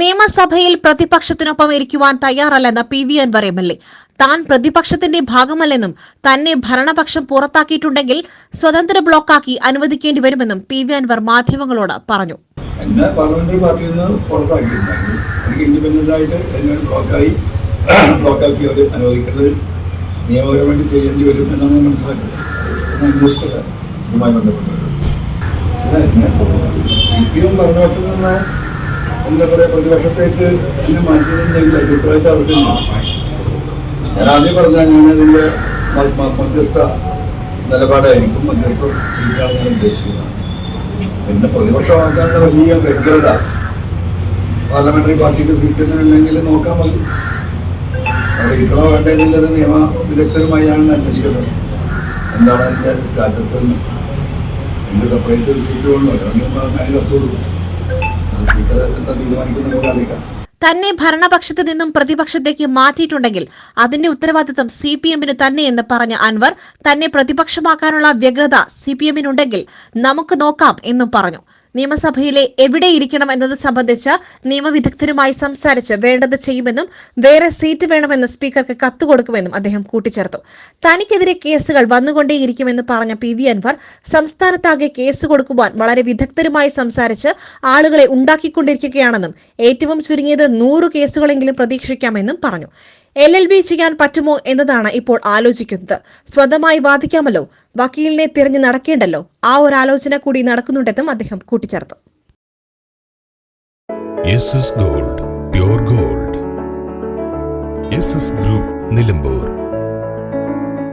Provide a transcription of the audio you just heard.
നിയമസഭയിൽ പ്രതിപക്ഷത്തിനൊപ്പം ഇരിക്കുവാൻ തയ്യാറല്ലെന്ന P V Anvar M L A. താൻ പ്രതിപക്ഷത്തിന്റെ ഭാഗമല്ലെന്നും തന്നെ ഭരണപക്ഷം പുറത്താക്കിയിട്ടുണ്ടെങ്കിൽ സ്വതന്ത്ര ബ്ലോക്കാക്കി അനുവദിക്കേണ്ടി വരുമെന്നും പി വി അൻവർ മാധ്യമങ്ങളോട് പറഞ്ഞു. എന്നെ പാർലമെന്ററി പാർട്ടിയിൽ നിന്ന് പുറത്താക്കിയിട്ടുണ്ടായിരുന്നു ആയിട്ട് മനസ്സിലാക്കുന്നത്. എന്താ പറയുക പ്രതിപക്ഷത്തേക്ക് എന്നെ മാറ്റുന്നുണ്ടെങ്കിൽ അഭിപ്രായത്തെ അവർക്ക് ഞാൻ ആദ്യം പറഞ്ഞാൽ ഞാൻ അതിന്റെ മധ്യസ്ഥ നിലപാടായിരിക്കും മധ്യസ്ഥ സീറ്റാണ് ഞാൻ ഉദ്ദേശിക്കുന്നത്. പിന്നെ പ്രതിപക്ഷമാക്കാനുള്ള വലിയ വ്യഗ്രത. പാർലമെന്ററി പാർട്ടിക്ക് സീറ്റ് ഉണ്ടെങ്കിൽ നോക്കാൻ മതി. അവിടെ ഇരിക്കണോ ഒരു എന്നുള്ളത് നിയമ വിദഗ്ധരുമായാണ് അന്വേഷിക്കുന്നത് എന്താണ് അതിന്റെ സ്റ്റാറ്റസ് എന്ന്? എന്ത് സെപ്പറേറ്റ് സീറ്റ് കൊണ്ടോ അല്ലെങ്കിൽ അതിന് കത്തോളൂ. തന്നെ ഭരണപക്ഷത്ത് നിന്നും പ്രതിപക്ഷത്തേക്ക് മാറ്റിയിട്ടുണ്ടെങ്കിൽ അതിന്റെ ഉത്തരവാദിത്വം സി പി എമ്മിന് തന്നെയെന്ന് പറഞ്ഞ അൻവർ തന്നെ പ്രതിപക്ഷമാക്കാനുള്ള വ്യഗ്രത സി പി എമ്മിനുണ്ടെങ്കിൽ നമുക്ക് നോക്കാം എന്നും പറഞ്ഞു. നിയമസഭയിലെ എവിടെ ഇരിക്കണം എന്നത് സംബന്ധിച്ച് നിയമവിദഗ്ധരുമായി സംസാരിച്ച് വേണ്ടത് ചെയ്യുമെന്നും വേറെ സീറ്റ് വേണമെന്ന് സ്പീക്കർക്ക് കത്ത് കൊടുക്കുമെന്നും അദ്ദേഹം കൂട്ടിച്ചേർത്തു. തനിക്കെതിരെ കേസുകൾ വന്നുകൊണ്ടേയിരിക്കുമെന്ന് പറഞ്ഞ പി വി അൻവർ സംസ്ഥാനത്താകെ കേസ് കൊടുക്കുവാൻ വളരെ വിദഗ്ധരുമായി സംസാരിച്ച് ആളുകളെ ഉണ്ടാക്കിക്കൊണ്ടിരിക്കുകയാണെന്നും ഏറ്റവും ചുരുങ്ങിയത് നൂറ് കേസുകളെങ്കിലും പ്രതീക്ഷിക്കാമെന്നും പറഞ്ഞു. എൽ എൽ ബി ചെയ്യാൻ പറ്റുമോ എന്നതാണ് ഇപ്പോൾ ആലോചിക്കുന്നത്. സ്വന്തമായി വാദിക്കാമല്ലോ. വക്കീലിനെ തിരഞ്ഞു നടക്കേണ്ടല്ലോ. ആ ഒരു ആലോചന കൂടി നടക്കുന്നുണ്ടെന്നും അദ്ദേഹം കൂട്ടിച്ചേർത്തു. Gold gold. ഗ്രൂപ്പ് നിലമ്പൂർ.